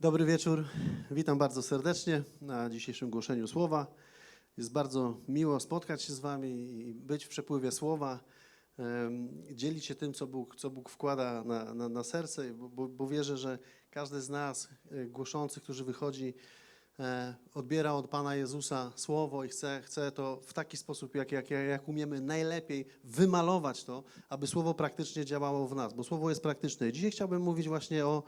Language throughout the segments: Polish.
Dobry wieczór. Witam bardzo serdecznie na dzisiejszym głoszeniu słowa. Jest bardzo miło spotkać się z Wami i być w przepływie słowa, dzielić się tym, co Bóg, co Bóg wkłada na, na, na serce, bo, bo, wierzę, że każdy z nas e, głoszących, którzy wychodzi, e, odbiera od Pana Jezusa słowo i chce, chce to w taki sposób, jak, jak, jak umiemy najlepiej wymalować to, aby słowo praktycznie działało w nas, bo słowo jest praktyczne. Dzisiaj chciałbym mówić właśnie o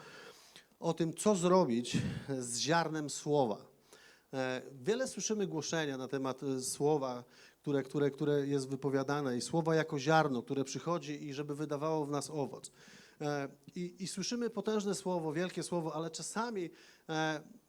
o tym, co zrobić z ziarnem słowa. E, Wiele słyszymy głoszenia na temat e, słowa, które, które, które jest wypowiadane, i słowa jako ziarno, które przychodzi i żeby wydawało w nas owoc. E, I, I słyszymy potężne słowo, wielkie słowo, ale czasami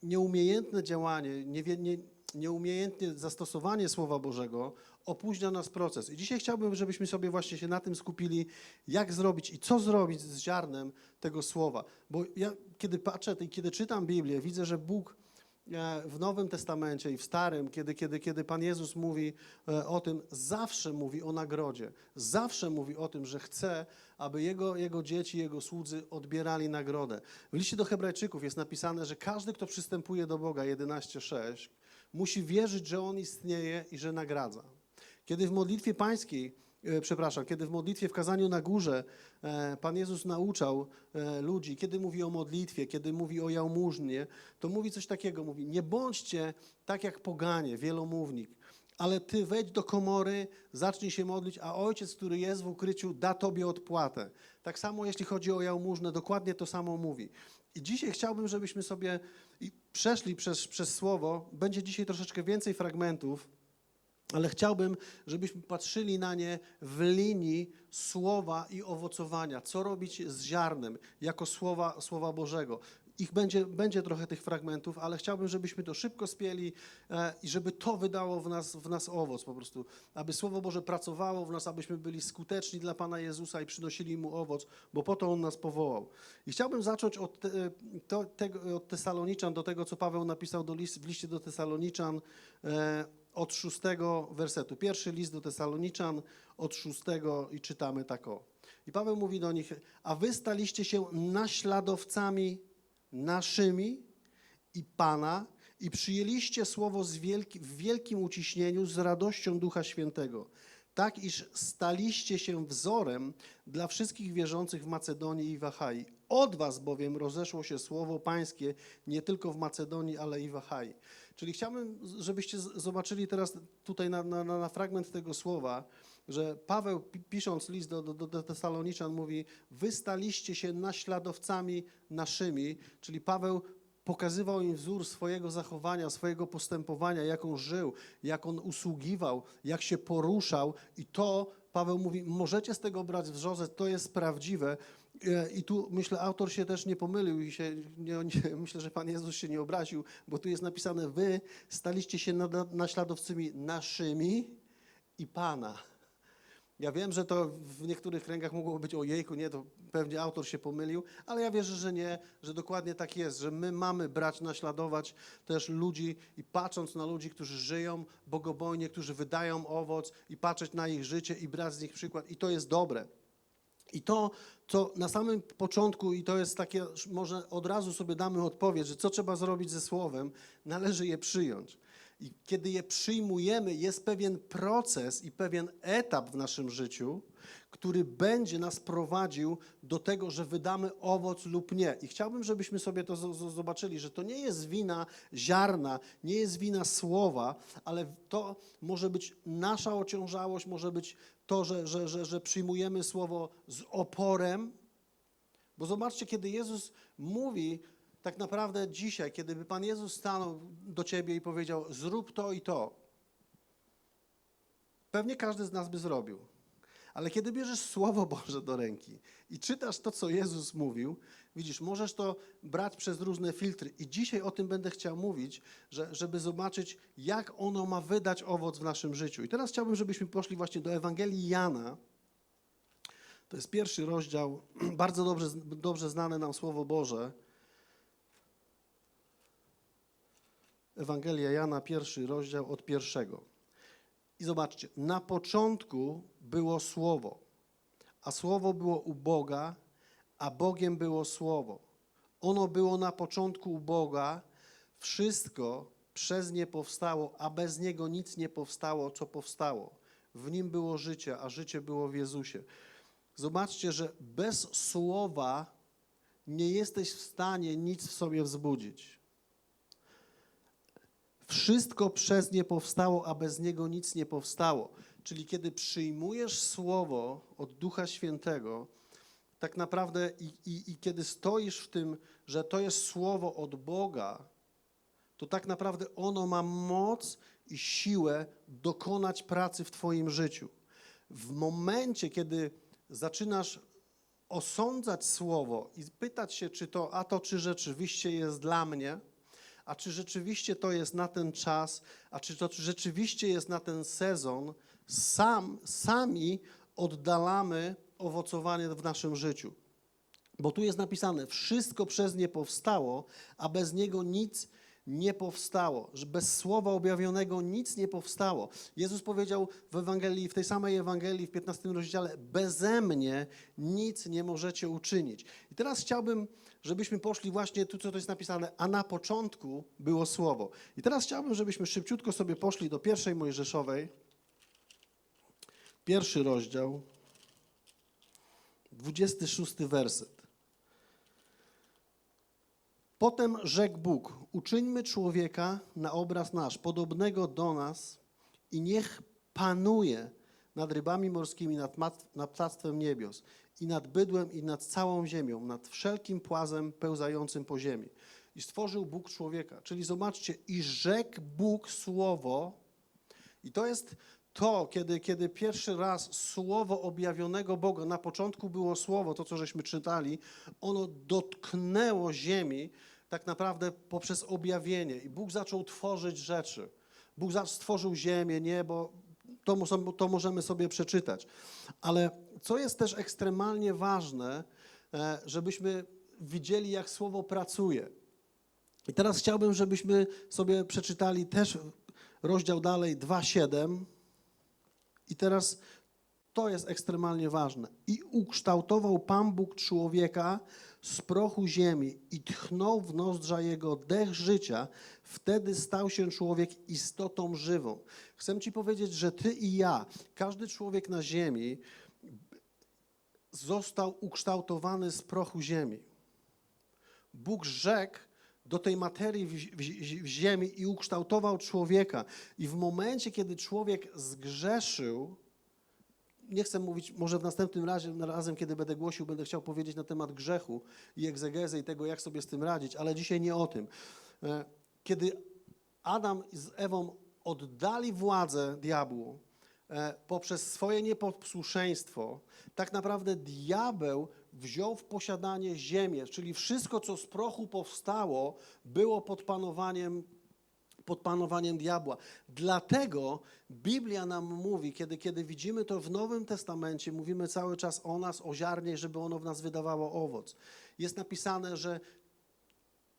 nieumiejętne działanie, niewie- nie, nieumiejętne zastosowanie Słowa Bożego opóźnia nas proces. I dzisiaj chciałbym, żebyśmy sobie właśnie się na tym skupili, jak zrobić i co zrobić z ziarnem tego słowa. Bo ja, kiedy patrzę i kiedy czytam Biblię, widzę, że Bóg e, w Nowym Testamencie i w Starym, kiedy, kiedy, kiedy Pan Jezus mówi e, o tym, zawsze mówi o nagrodzie. Zawsze mówi o tym, że chce, aby Jego, jego dzieci, Jego słudzy odbierali nagrodę. W liście do Hebrajczyków jest napisane, że każdy, kto przystępuje do Boga, 11.6, musi wierzyć, że On istnieje i że nagradza. Kiedy w modlitwie pańskiej, e, przepraszam, kiedy w modlitwie w kazaniu na górze e, Pan Jezus nauczał e, ludzi, kiedy mówi o modlitwie, kiedy mówi o jałmużnie, to mówi coś takiego, mówi, nie bądźcie tak jak poganie, wielomównik, ale ty wejdź do komory, zacznij się modlić, a ojciec, który jest w ukryciu, da tobie odpłatę. Tak samo jeśli chodzi o jałmużnę, dokładnie to samo mówi. I dzisiaj chciałbym, żebyśmy sobie przeszli przez, przez słowo. Będzie dzisiaj troszeczkę więcej fragmentów, ale chciałbym, żebyśmy patrzyli na nie w linii słowa i owocowania. Co robić z ziarnem jako słowa, słowa Bożego. Ich będzie, będzie trochę tych fragmentów, ale chciałbym, żebyśmy to szybko spieli e, i żeby to wydało w nas, w nas owoc po prostu. Aby Słowo Boże pracowało w nas, abyśmy byli skuteczni dla Pana Jezusa i przynosili Mu owoc, bo po to On nas powołał. I chciałbym zacząć od, te, tego, od Tesaloniczan, do tego, co Paweł napisał do list, w liście do Tesaloniczan, e, od szóstego wersetu. Pierwszy list do Tesaloniczan od szóstego i czytamy tak o. I Paweł mówi do nich, a wy staliście się naśladowcami naszymi i Pana i przyjęliście słowo z wielki, w wielkim uciśnieniu z radością Ducha Świętego, tak iż staliście się wzorem dla wszystkich wierzących w Macedonii i w Achai. Od was bowiem rozeszło się słowo pańskie nie tylko w Macedonii, ale i w. Czyli chciałbym, żebyście zobaczyli teraz tutaj na, na, na fragment tego słowa, że Paweł pi- pisząc list do, do, do Tesaloniczan mówi, wy staliście się naśladowcami naszymi, czyli Paweł pokazywał im wzór swojego zachowania, swojego postępowania, jak on żył, jak on usługiwał, jak się poruszał i to Paweł mówi, możecie z tego brać wrzodę, to jest prawdziwe. E, I tu myślę, autor się też nie pomylił i się, nie, nie, myślę, że Pan Jezus się nie obraził, bo tu jest napisane, wy staliście się nada- naśladowcami naszymi i Pana. Ja wiem, że to w niektórych kręgach mogło być o jejku, nie, to pewnie autor się pomylił, ale ja wierzę, że nie, że dokładnie tak jest, że my mamy brać, naśladować też ludzi i patrząc na ludzi, którzy żyją bogobojnie, którzy wydają owoc i patrzeć na ich życie i brać z nich przykład i to jest dobre. I to, co na samym początku, i to jest takie, może od razu sobie damy odpowiedź, że co trzeba zrobić ze słowem, należy je przyjąć. I kiedy je przyjmujemy, jest pewien proces i pewien etap w naszym życiu, który będzie nas prowadził do tego, że wydamy owoc lub nie. I chciałbym, żebyśmy sobie to zobaczyli, że to nie jest wina ziarna, nie jest wina słowa, ale to może być nasza ociążałość, może być to, że, że, że, że przyjmujemy słowo z oporem. Bo zobaczcie, kiedy Jezus mówi, tak naprawdę dzisiaj, kiedy by Pan Jezus stanął do ciebie i powiedział: Zrób to i to, pewnie każdy z nas by zrobił. Ale kiedy bierzesz Słowo Boże do ręki i czytasz to, co Jezus mówił, widzisz, możesz to brać przez różne filtry. I dzisiaj o tym będę chciał mówić, że, żeby zobaczyć, jak ono ma wydać owoc w naszym życiu. I teraz chciałbym, żebyśmy poszli właśnie do Ewangelii Jana. To jest pierwszy rozdział, bardzo dobrze, dobrze znane nam Słowo Boże. Ewangelia Jana, pierwszy rozdział od pierwszego. I zobaczcie, na początku było Słowo, a Słowo było u Boga, a Bogiem było Słowo. Ono było na początku u Boga, wszystko przez nie powstało, a bez niego nic nie powstało, co powstało. W nim było życie, a życie było w Jezusie. Zobaczcie, że bez słowa nie jesteś w stanie nic w sobie wzbudzić. Wszystko przez nie powstało, a bez niego nic nie powstało. Czyli kiedy przyjmujesz słowo od Ducha Świętego, tak naprawdę i, i, i kiedy stoisz w tym, że to jest słowo od Boga, to tak naprawdę ono ma moc i siłę dokonać pracy w Twoim życiu. W momencie, kiedy zaczynasz osądzać słowo i pytać się, czy to, a to czy rzeczywiście jest dla mnie, a czy rzeczywiście to jest na ten czas, a czy to rzeczywiście jest na ten sezon, sam, sami oddalamy owocowanie w naszym życiu. Bo tu jest napisane, wszystko przez nie powstało, a bez niego nic nie powstało. Że bez słowa objawionego nic nie powstało. Jezus powiedział w Ewangelii, w tej samej Ewangelii, w 15 rozdziale, beze mnie nic nie możecie uczynić. I teraz chciałbym, żebyśmy poszli właśnie tu, co to jest napisane, a na początku było słowo. I teraz chciałbym, żebyśmy szybciutko sobie poszli do pierwszej Mojżeszowej, pierwszy rozdział, 26 werset. Potem rzekł Bóg: Uczyńmy człowieka na obraz nasz, podobnego do nas, i niech panuje nad rybami morskimi, nad, nad ptactwem niebios, i nad bydłem, i nad całą ziemią, nad wszelkim płazem pełzającym po ziemi. I stworzył Bóg człowieka. Czyli zobaczcie, i rzekł Bóg słowo, i to jest to, kiedy, kiedy pierwszy raz słowo objawionego Boga, na początku było słowo, to co żeśmy czytali, ono dotknęło ziemi tak naprawdę poprzez objawienie. I Bóg zaczął tworzyć rzeczy. Bóg stworzył ziemię, niebo, to, to możemy sobie przeczytać. Ale co jest też ekstremalnie ważne, e, żebyśmy widzieli, jak słowo pracuje. I teraz chciałbym, żebyśmy sobie przeczytali też rozdział dalej 2,7. I teraz to jest ekstremalnie ważne. I ukształtował Pan Bóg człowieka z prochu ziemi i tchnął w nozdrza jego dech życia. Wtedy stał się człowiek istotą żywą. Chcę Ci powiedzieć, że Ty i ja, każdy człowiek na ziemi został ukształtowany z prochu ziemi. Bóg rzekł do tej materii w, w, w ziemi i ukształtował człowieka. I w momencie, kiedy człowiek zgrzeszył, nie chcę mówić, może w następnym razie, razem, kiedy będę głosił, będę chciał powiedzieć na temat grzechu i egzegezy i tego, jak sobie z tym radzić, ale dzisiaj nie o tym. E, Kiedy Adam z Ewą oddali władzę diabłu e, poprzez swoje nieposłuszeństwo, tak naprawdę diabeł wziął w posiadanie ziemię, czyli wszystko, co z prochu powstało, było pod panowaniem pod panowaniem diabła. Dlatego Biblia nam mówi, kiedy, kiedy widzimy to w Nowym Testamencie, mówimy cały czas o nas, o ziarnie, żeby ono w nas wydawało owoc. Jest napisane, że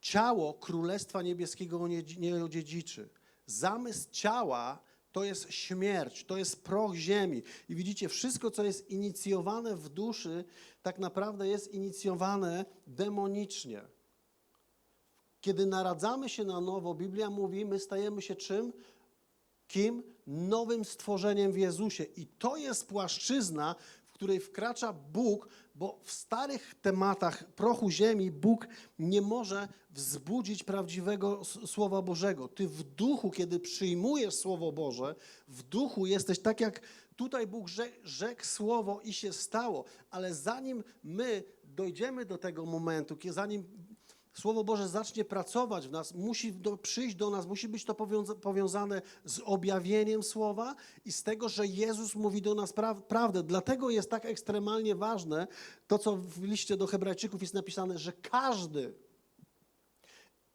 ciało Królestwa Niebieskiego nie, nie odziedziczy. Zamysł ciała to jest śmierć, to jest proch ziemi. I widzicie, wszystko, co jest inicjowane w duszy, tak naprawdę jest inicjowane demonicznie. Kiedy naradzamy się na nowo, Biblia mówi, my stajemy się czym? Kim? Nowym stworzeniem w Jezusie. I to jest płaszczyzna, w której wkracza Bóg, bo w starych tematach prochu ziemi Bóg nie może wzbudzić prawdziwego Słowa Bożego. Ty w duchu, kiedy przyjmujesz Słowo Boże, w duchu jesteś tak jak tutaj Bóg rzekł, Słowo i się stało. Ale zanim my dojdziemy do tego momentu, zanim Słowo Boże zacznie pracować w nas, musi do, przyjść do nas, musi być to powiąza, powiązane z objawieniem Słowa i z tego, że Jezus mówi do nas pra, prawdę. Dlatego jest tak ekstremalnie ważne to, co w liście do Hebrajczyków jest napisane, że każdy,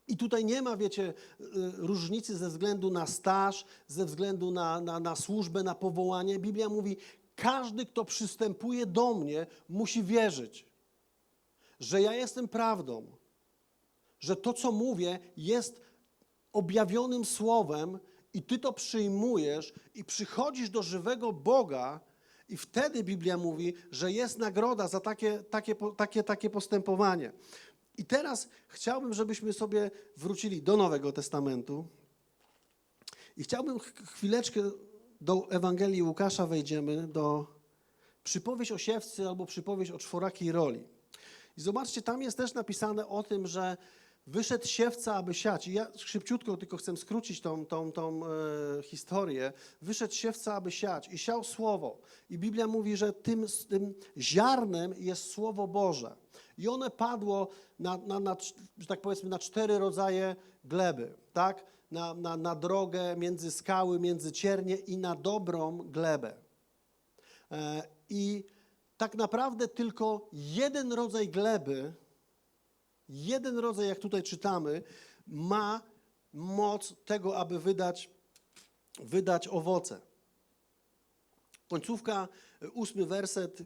i tutaj nie ma, wiecie, y, różnicy ze względu na staż, ze względu na, na, na służbę, na powołanie. Biblia mówi, każdy, kto przystępuje do mnie, musi wierzyć, że ja jestem prawdą, że to, co mówię, jest objawionym słowem i ty to przyjmujesz i przychodzisz do żywego Boga i wtedy Biblia mówi, że jest nagroda za takie, takie, takie, takie postępowanie. I teraz chciałbym, żebyśmy sobie wrócili do Nowego Testamentu i chciałbym ch- chwileczkę do Ewangelii Łukasza wejdziemy, do przypowieść o siewcy albo przypowieść o czworakiej roli. I zobaczcie, tam jest też napisane o tym, że wyszedł siewca, aby siać. I ja szybciutko tylko chcę skrócić tą, tą, tą e, historię. Wyszedł siewca, aby siać i siał słowo. I Biblia mówi, że tym, tym ziarnem jest słowo Boże. I one padło na, na, na, że tak powiedzmy, na cztery rodzaje gleby, tak? Na, na, na drogę między skały, między ciernie i na dobrą glebę. E, I tak naprawdę tylko jeden rodzaj gleby, jeden rodzaj, jak tutaj czytamy, ma moc tego, aby wydać, wydać owoce. Końcówka, ósmy werset,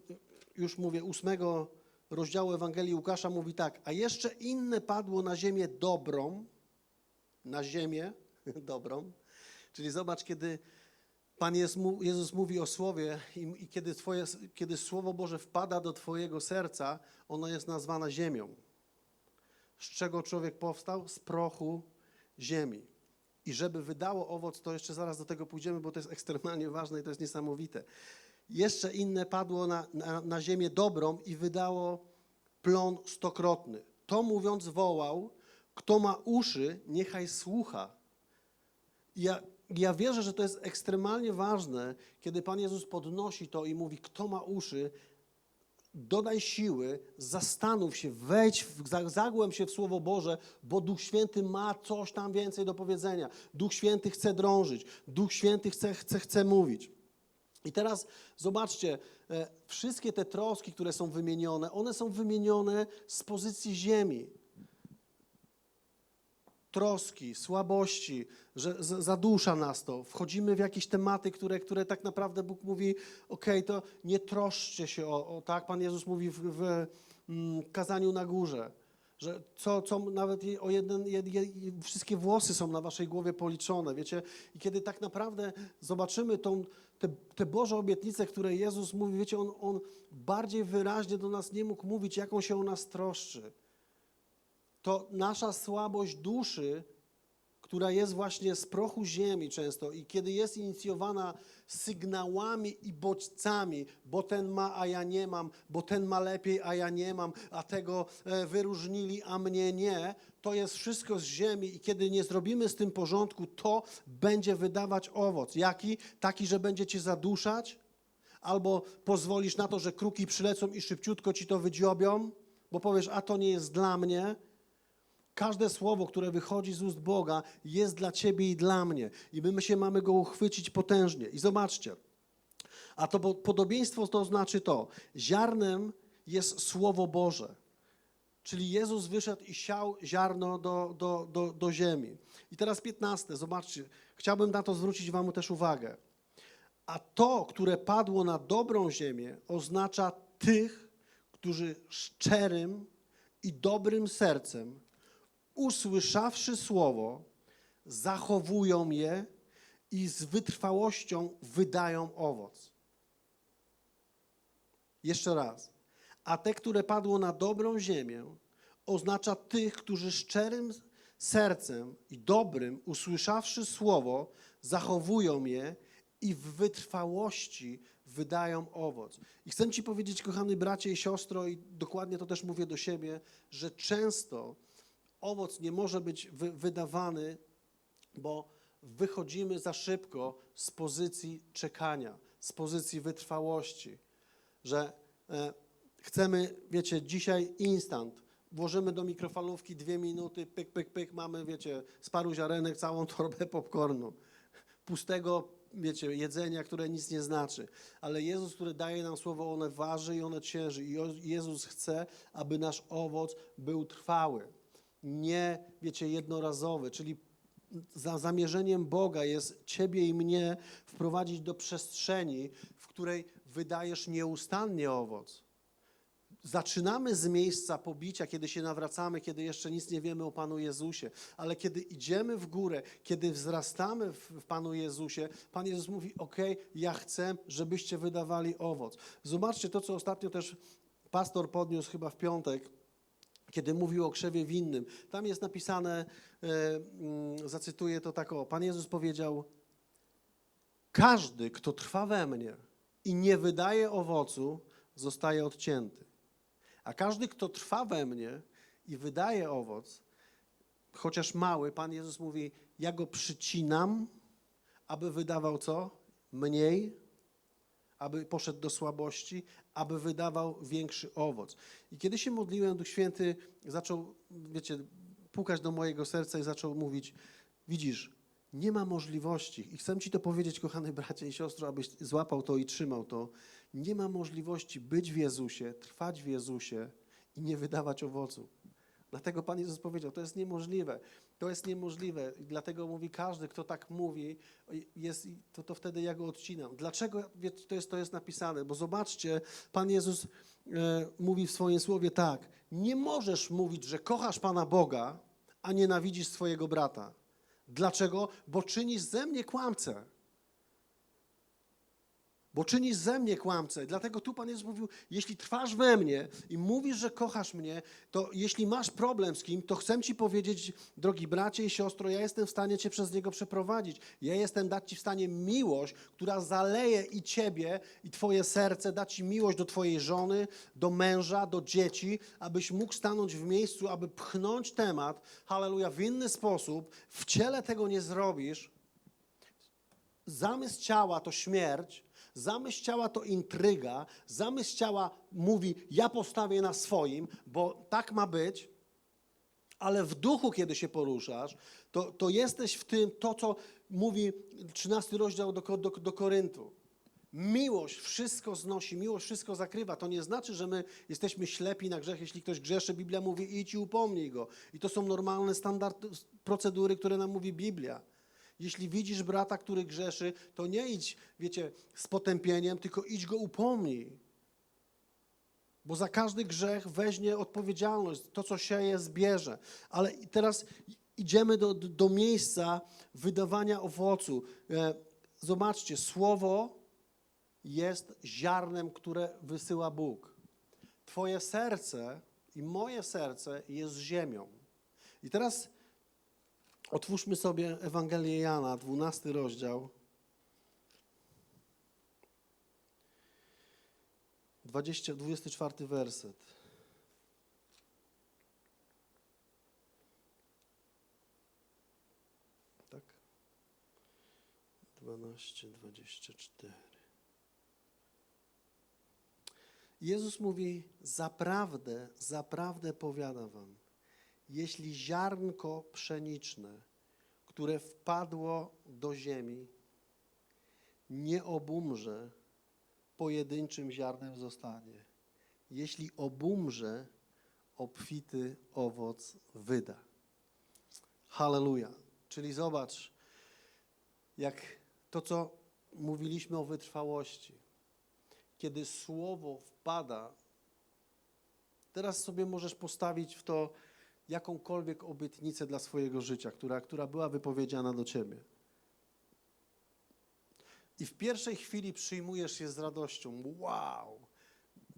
już mówię, ósmego rozdziału Ewangelii Łukasza mówi tak, a jeszcze inne padło na ziemię dobrą, na ziemię dobrą, czyli zobacz, kiedy Pan Jezus mówi o Słowie i, i kiedy, twoje, kiedy Słowo Boże wpada do Twojego serca, ono jest nazwane ziemią. Z czego człowiek powstał? Z prochu ziemi. I żeby wydało owoc, to jeszcze zaraz do tego pójdziemy, bo to jest ekstremalnie ważne i to jest niesamowite. Jeszcze inne padło na, na, na ziemię dobrą i wydało plon stokrotny. To mówiąc wołał, kto ma uszy, niechaj słucha. Ja, ja wierzę, że to jest ekstremalnie ważne, kiedy Pan Jezus podnosi to i mówi, kto ma uszy, dodaj siły, zastanów się, wejdź, w, za- zagłęb się w Słowo Boże, bo Duch Święty ma coś tam więcej do powiedzenia. Duch Święty chce drążyć, Duch Święty chce, chce, chce mówić. I teraz zobaczcie, e, wszystkie te troski, które są wymienione, one są wymienione z pozycji ziemi troski, słabości, że zadusza nas to. Wchodzimy w jakieś tematy, które, które tak naprawdę Bóg mówi, okej, to nie troszczcie się o, o, tak? Pan Jezus mówi w, w mm, kazaniu na górze, że co, co nawet o jeden, jed, jed, wszystkie włosy są na waszej głowie policzone, wiecie? I kiedy tak naprawdę zobaczymy tą, te, te Boże obietnice, które Jezus mówi, wiecie, on, on bardziej wyraźnie do nas nie mógł mówić, jak On się o nas troszczy to nasza słabość duszy, która jest właśnie z prochu ziemi często i kiedy jest inicjowana sygnałami i bodźcami, bo ten ma, a ja nie mam, bo ten ma lepiej, a ja nie mam, a tego e, wyróżnili, a mnie nie, to jest wszystko z ziemi i kiedy nie zrobimy z tym porządku, to będzie wydawać owoc. Jaki? Taki, że będzie cię zaduszać, albo pozwolisz na to, że kruki przylecą i szybciutko ci to wydziobią, bo powiesz, a to nie jest dla mnie. Każde słowo, które wychodzi z ust Boga, jest dla ciebie i dla mnie. I my się mamy go uchwycić potężnie. I zobaczcie, a to po- podobieństwo to znaczy to, ziarnem jest Słowo Boże. Czyli Jezus wyszedł i siał ziarno do, do, do, do ziemi. I teraz 15, zobaczcie, chciałbym na to zwrócić Wam też uwagę. A to, które padło na dobrą ziemię, oznacza tych, którzy szczerym i dobrym sercem, usłyszawszy słowo, zachowują je i z wytrwałością wydają owoc. Jeszcze raz. A te, które padło na dobrą ziemię, oznacza tych, którzy szczerym sercem i dobrym, usłyszawszy słowo, zachowują je i w wytrwałości wydają owoc. I chcę Ci powiedzieć, kochany bracie i siostro, i dokładnie to też mówię do siebie, że często owoc nie może być wy, wydawany, bo wychodzimy za szybko z pozycji czekania, z pozycji wytrwałości, że e, chcemy, wiecie, dzisiaj instant. Włożymy do mikrofalówki dwie minuty, pyk, pyk, pyk, mamy, wiecie, z paru ziarenek całą torbę popcornu. Pustego, wiecie, jedzenia, które nic nie znaczy. Ale Jezus, który daje nam słowo, one waży i one cięży. I Jezus chce, aby nasz owoc był trwały. Nie, wiecie, jednorazowy, czyli za zamierzeniem Boga jest Ciebie i mnie wprowadzić do przestrzeni, w której wydajesz nieustannie owoc. Zaczynamy z miejsca pobicia, kiedy się nawracamy, kiedy jeszcze nic nie wiemy o Panu Jezusie, ale kiedy idziemy w górę, kiedy wzrastamy w, Panu Jezusie, Pan Jezus mówi: OK, ja chcę, żebyście wydawali owoc. Zobaczcie to, co ostatnio też pastor podniósł chyba w piątek kiedy mówił o krzewie winnym. Tam jest napisane, e, mm, zacytuję to tak o, Pan Jezus powiedział, każdy, kto trwa we mnie i nie wydaje owocu, zostaje odcięty. A każdy, kto trwa we mnie i wydaje owoc, chociaż mały, Pan Jezus mówi, ja go przycinam, aby wydawał co? Mniej, aby poszedł do słabości, aby wydawał większy owoc. I kiedy się modliłem, Duch Święty zaczął, wiecie, pukać do mojego serca i zaczął mówić, widzisz, nie ma możliwości, i chcę Ci to powiedzieć, kochany bracie i siostro, abyś złapał to i trzymał to, nie ma możliwości być w Jezusie, trwać w Jezusie i nie wydawać owocu. Dlatego Pan Jezus powiedział, to jest niemożliwe. To jest niemożliwe. Dlatego mówi każdy, kto tak mówi, jest, to, to wtedy ja go odcinam. Dlaczego to, jest, to jest napisane? Bo zobaczcie, Pan Jezus e, mówi w swoim słowie tak. Nie możesz mówić, że kochasz Pana Boga, a nienawidzisz swojego brata. Dlaczego? Bo czynisz ze mnie kłamcę. Bo czynisz ze mnie kłamcę. Dlatego tu Pan Jezus mówił, jeśli trwasz we mnie i mówisz, że kochasz mnie, to jeśli masz problem z kim, to chcę Ci powiedzieć, drogi bracie i siostro, ja jestem w stanie Cię przez niego przeprowadzić. Ja jestem dać Ci w stanie miłość, która zaleje i Ciebie, i Twoje serce, da Ci miłość do Twojej żony, do męża, do dzieci, abyś mógł stanąć w miejscu, aby pchnąć temat, halleluja, w inny sposób. W ciele tego nie zrobisz. Zamysł ciała to śmierć, Zamysł ciała to intryga, zamysł ciała mówi, ja postawię na swoim, bo tak ma być, ale w duchu, kiedy się poruszasz, to, to jesteś w tym, to co mówi 13 rozdział do, do, do Koryntu. Miłość wszystko znosi, miłość wszystko zakrywa. To nie znaczy, że my jesteśmy ślepi na grzech. Jeśli ktoś grzeszy, Biblia mówi idź i upomnij go. I to są normalne standardy, procedury, które nam mówi Biblia. Jeśli widzisz brata, który grzeszy, to nie idź, wiecie, z potępieniem, tylko idź go upomnij. Bo za każdy grzech weźmie odpowiedzialność. To, co sieje, zbierze. Ale teraz idziemy do, do miejsca wydawania owocu. E, zobaczcie, słowo jest ziarnem, które wysyła Bóg. Twoje serce i moje serce jest ziemią. I teraz Otwórzmy sobie Ewangelię Jana, 12 rozdział. 20, 24 werset. Tak? 12, 24. Jezus mówi: Zaprawdę, zaprawdę powiada wam jeśli ziarnko pszeniczne, które wpadło do ziemi, nie obumrze, pojedynczym ziarnem zostanie. Jeśli obumrze, obfity owoc wyda. Halleluja. Czyli zobacz, jak to, co mówiliśmy o wytrwałości. Kiedy słowo wpada, teraz sobie możesz postawić w to jakąkolwiek obietnicę dla swojego życia, która, która była wypowiedziana do ciebie. I w pierwszej chwili przyjmujesz je z radością. Wow,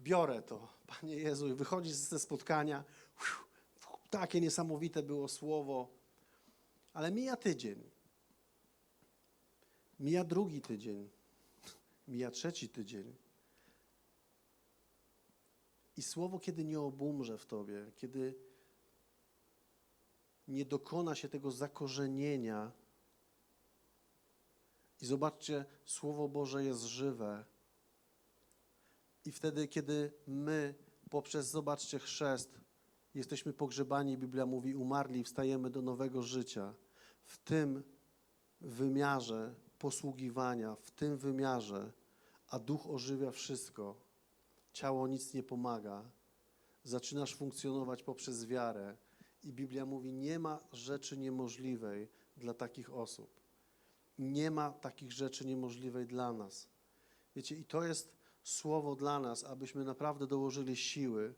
biorę to, Panie Jezu, i wychodzisz ze spotkania. takie niesamowite było słowo. Ale mija tydzień. Mija drugi tydzień. Mija trzeci tydzień. I słowo, kiedy nie obumrze w tobie, kiedy nie dokona się tego zakorzenienia. I zobaczcie, Słowo Boże jest żywe. I wtedy, kiedy my poprzez, zobaczcie, chrzest, jesteśmy pogrzebani, Biblia mówi, umarli, wstajemy do nowego życia. W tym wymiarze posługiwania, w tym wymiarze, a duch ożywia wszystko, ciało nic nie pomaga, zaczynasz funkcjonować poprzez wiarę i Biblia mówi, nie ma rzeczy niemożliwej dla takich osób. Nie ma takich rzeczy niemożliwej dla nas. Wiecie, i to jest słowo dla nas, abyśmy naprawdę dołożyli siły,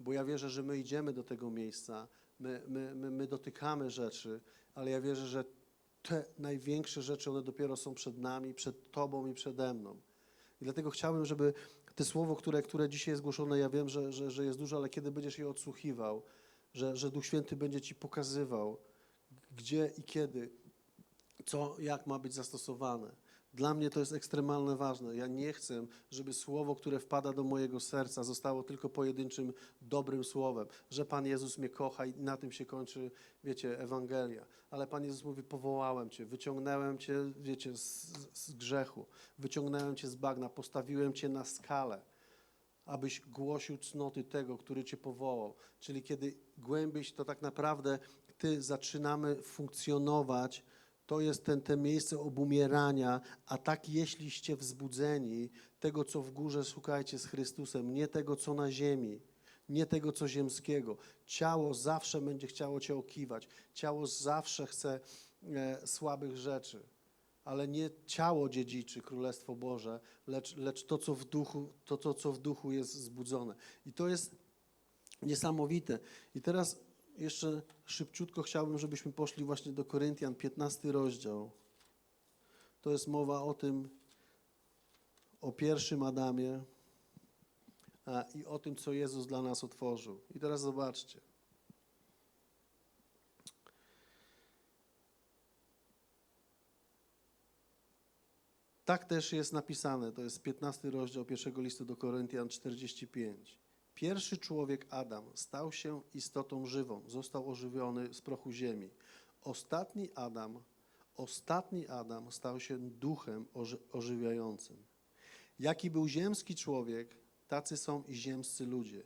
bo ja wierzę, że my idziemy do tego miejsca, my, my, my, my dotykamy rzeczy, ale ja wierzę, że te największe rzeczy, one dopiero są przed nami, przed Tobą i przede mną. I dlatego chciałbym, żeby te słowo, które, które dzisiaj jest głoszone, ja wiem, że, że, że jest dużo, ale kiedy będziesz je odsłuchiwał, że, że Duch Święty będzie Ci pokazywał, gdzie i kiedy, co, jak ma być zastosowane. Dla mnie to jest ekstremalnie ważne. Ja nie chcę, żeby słowo, które wpada do mojego serca, zostało tylko pojedynczym dobrym słowem, że Pan Jezus mnie kocha i na tym się kończy, wiecie, Ewangelia. Ale Pan Jezus mówi: Powołałem Cię, wyciągnąłem Cię, wiecie, z, z grzechu, wyciągnąłem Cię z bagna, postawiłem Cię na skalę abyś głosił cnoty tego, który Cię powołał. Czyli kiedy głębiej to tak naprawdę Ty zaczynamy funkcjonować, to jest ten, te miejsce obumierania, a tak jeśliście wzbudzeni tego, co w górze, szukajcie z Chrystusem, nie tego, co na ziemi, nie tego, co ziemskiego. Ciało zawsze będzie chciało Cię okiwać, ciało zawsze chce e, słabych rzeczy ale nie ciało dziedziczy Królestwo Boże, lecz, lecz to, co w duchu, to, to, co w duchu jest zbudzone. I to jest niesamowite. I teraz jeszcze szybciutko chciałbym, żebyśmy poszli właśnie do Koryntian, 15 rozdział. To jest mowa o tym, o pierwszym Adamie a, i o tym, co Jezus dla nas otworzył. I teraz zobaczcie. Tak też jest napisane, to jest 15 rozdział pierwszego listu do Koryntian 45. Pierwszy człowiek Adam stał się istotą żywą, został ożywiony z prochu ziemi. Ostatni Adam, ostatni Adam stał się duchem oży ożywiającym. Jaki był ziemski człowiek, tacy są i ziemscy ludzie.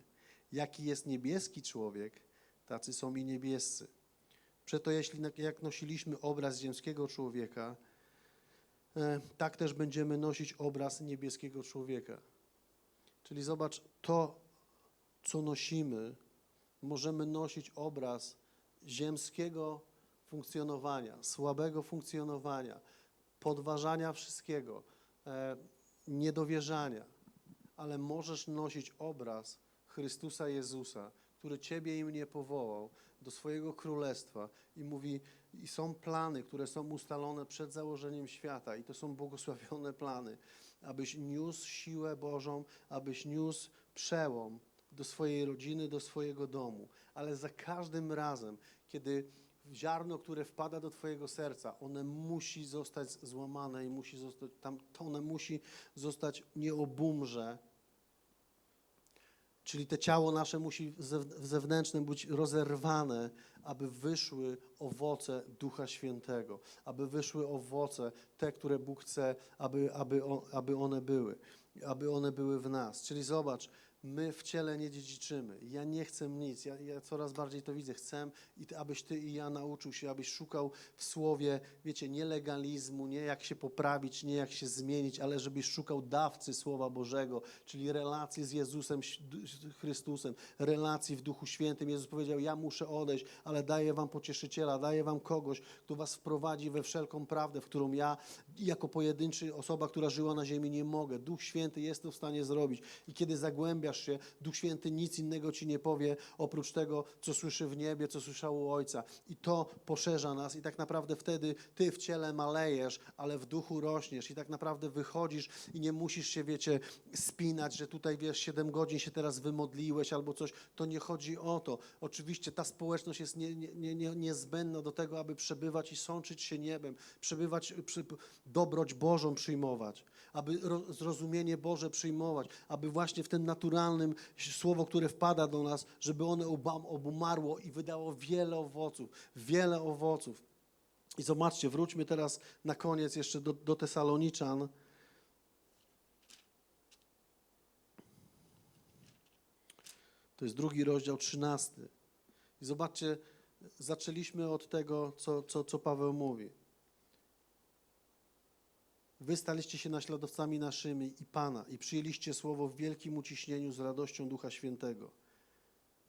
Jaki jest niebieski człowiek, tacy są i niebiescy. Przeto jeśli jak nosiliśmy obraz ziemskiego człowieka, E, tak też będziemy nosić obraz niebieskiego człowieka. Czyli zobacz, to, co nosimy, możemy nosić obraz ziemskiego funkcjonowania, słabego funkcjonowania, podważania wszystkiego, e, niedowierzania, ale możesz nosić obraz Chrystusa Jezusa, który Ciebie i mnie powołał do swojego królestwa i mówi, i są plany, które są ustalone przed założeniem świata, i to są błogosławione plany, abyś niósł siłę Bożą, abyś niósł przełom do swojej rodziny, do swojego domu. Ale za każdym razem, kiedy ziarno, które wpada do Twojego serca, one musi zostać złamane i musi zostać, tam, to one musi zostać nieobumrze, Czyli te ciało nasze musi w zewnętrznym być rozerwane, aby wyszły owoce Ducha Świętego, aby wyszły owoce, te, które Bóg chce, aby, aby, aby one były, aby one były w nas. Czyli zobacz, my w ciele nie dziedziczymy. Ja nie chcę nic, ja, ja coraz bardziej to widzę. Chcę, i abyś ty i ja nauczył się, abyś szukał w słowie, wiecie, nie legalizmu, nie jak się poprawić, nie jak się zmienić, ale żebyś szukał dawcy Słowa Bożego, czyli relacji z Jezusem Chrystusem, relacji w Duchu Świętym. Jezus powiedział, ja muszę odejść, ale daję wam pocieszyciela, daję wam kogoś, kto was wprowadzi we wszelką prawdę, w którą ja jako pojedynczy osoba, która żyła na ziemi, nie mogę. Duch Święty jest to w stanie zrobić. I kiedy zagłębia zagłębiasz się, Duch Święty nic innego ci nie powie, oprócz tego, co słyszy w niebie, co słyszał u Ojca. I to poszerza nas i tak naprawdę wtedy ty w ciele malejesz, ale w duchu rośniesz i tak naprawdę wychodzisz i nie musisz się, wiecie, spinać, że tutaj, wiesz, 7 godzin się teraz wymodliłeś albo coś. To nie chodzi o to. Oczywiście ta społeczność jest nie, nie, nie, niezbędna do tego, aby przebywać i sączyć się niebem, przebywać, przy, dobroć Bożą przyjmować, aby zrozumienie Boże przyjmować, aby właśnie w naturalny naturalnym słowo, które wpada do nas, żeby one obumarło i wydało wiele owoców, wiele owoców. I zobaczcie, wróćmy teraz na koniec jeszcze do, do Tesaloniczan. To jest drugi rozdział, trzynasty. I zobaczcie, zaczęliśmy od tego, co, co, co Paweł mówi. Wy staliście się naśladowcami naszymi i Pana i przyjęliście słowo w wielkim uciśnieniu z radością Ducha Świętego.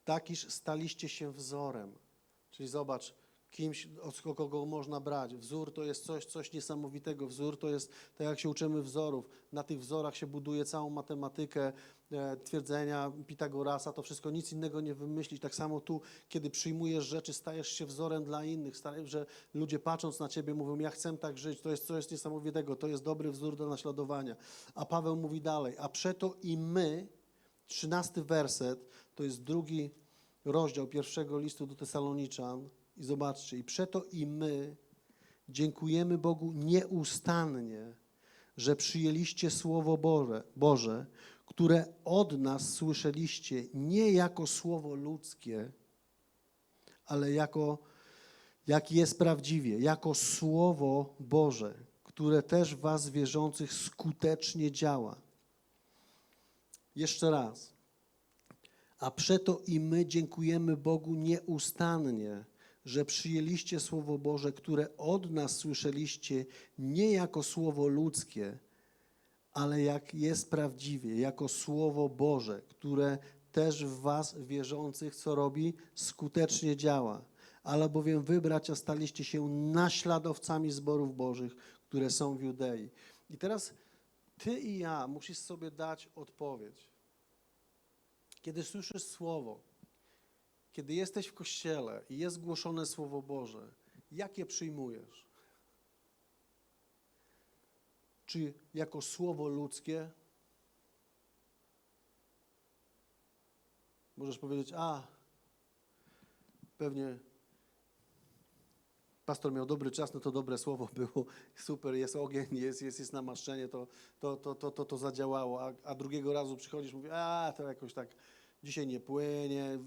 Takiż staliście się wzorem. Czyli zobacz, kimś, od kogo można brać. Wzór to jest coś, coś niesamowitego. Wzór to jest, tak jak się uczymy wzorów, na tych wzorach się buduje całą matematykę, e, twierdzenia Pitagorasa, to wszystko, nic innego nie wymyślić. Tak samo tu, kiedy przyjmujesz rzeczy, stajesz się wzorem dla innych, stajesz, że ludzie patrząc na ciebie mówią, ja chcę tak żyć, to jest coś niesamowitego, to jest dobry wzór do naśladowania. A Paweł mówi dalej, a przeto i my, trzynasty werset, to jest drugi rozdział pierwszego listu do Tesaloniczan i zobaczcie, i przeto i my dziękujemy Bogu nieustannie, że przyjęliście Słowo Boże, Boże, które od nas słyszeliście nie jako słowo ludzkie, ale jako, jak jest prawdziwie, jako Słowo Boże, które też was wierzących skutecznie działa. Jeszcze raz. A przeto i my dziękujemy Bogu nieustannie, że przyjęliście Słowo Boże, które od nas słyszeliście nie jako Słowo ludzkie, ale jak jest prawdziwie, jako Słowo Boże, które też w was wierzących, co robi, skutecznie działa. Albowiem wy, bracia, staliście się naśladowcami zborów Bożych, które są w Judei. I teraz ty i ja musisz sobie dać odpowiedź. Kiedy słyszysz Słowo, kiedy jesteś w kościele i jest głoszone Słowo Boże, jakie przyjmujesz? Czy jako słowo ludzkie? Możesz powiedzieć, a pewnie pastor miał dobry czas, no to dobre słowo było, super, jest ogień, jest, jest, jest namaszczenie, to, to, to, to, to, to zadziałało, a, a drugiego razu przychodzisz, mówisz, a to jakoś tak dzisiaj nie płynie.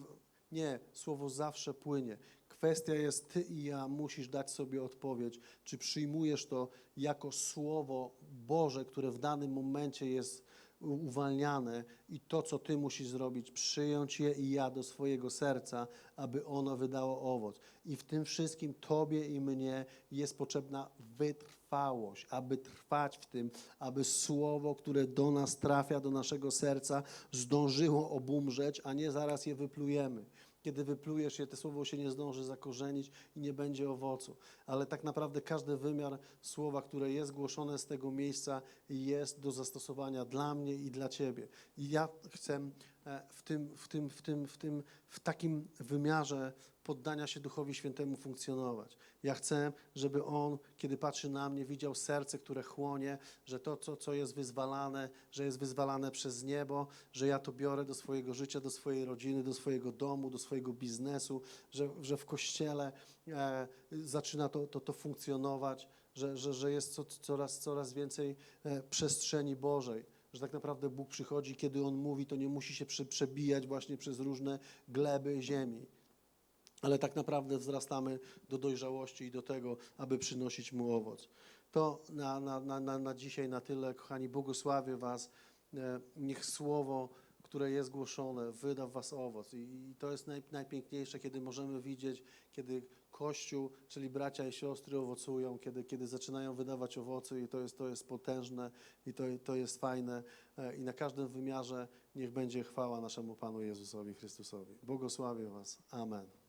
Nie, słowo zawsze płynie. Kwestia jest, ty i ja musisz dać sobie odpowiedź, czy przyjmujesz to jako słowo Boże, które w danym momencie jest uwalniane i to, co ty musisz zrobić, przyjąć je i ja do swojego serca, aby ono wydało owoc. I w tym wszystkim tobie i mnie jest potrzebna wytrwałość, aby trwać w tym, aby słowo, które do nas trafia, do naszego serca, zdążyło obumrzeć, a nie zaraz je wyplujemy. Kiedy wyplujesz je, to słowo się nie zdąży zakorzenić i nie będzie owocu. Ale tak naprawdę każdy wymiar słowa, które jest głoszone z tego miejsca, jest do zastosowania dla mnie i dla Ciebie. I ja chcę w tym, w tym, w tym, w tym, w takim wymiarze poddania się Duchowi Świętemu funkcjonować. Ja chcę, żeby On, kiedy patrzy na mnie, widział serce, które chłonie, że to, co, co jest wyzwalane, że jest wyzwalane przez niebo, że ja to biorę do swojego życia, do swojej rodziny, do swojego domu, do swojego biznesu, że, że w Kościele e, zaczyna to, to, to funkcjonować, że, że, że jest co, coraz, coraz więcej e, przestrzeni Bożej że tak naprawdę Bóg przychodzi, kiedy On mówi, to nie musi się prze, przebijać właśnie przez różne gleby ziemi. Ale tak naprawdę wzrastamy do dojrzałości i do tego, aby przynosić Mu owoc. To na, na, na, na, dzisiaj na tyle, kochani, błogosławię Was. E, Niech słowo, które jest głoszone, wyda w Was owoc. I, to jest naj, najpiękniejsze, kiedy możemy widzieć, kiedy Kościół, czyli bracia i siostry owocują, kiedy, kiedy zaczynają wydawać owoce i to jest, to jest potężne i to, to jest fajne. E, I na każdym wymiarze niech będzie chwała naszemu Panu Jezusowi Chrystusowi. Błogosławię Was. Amen.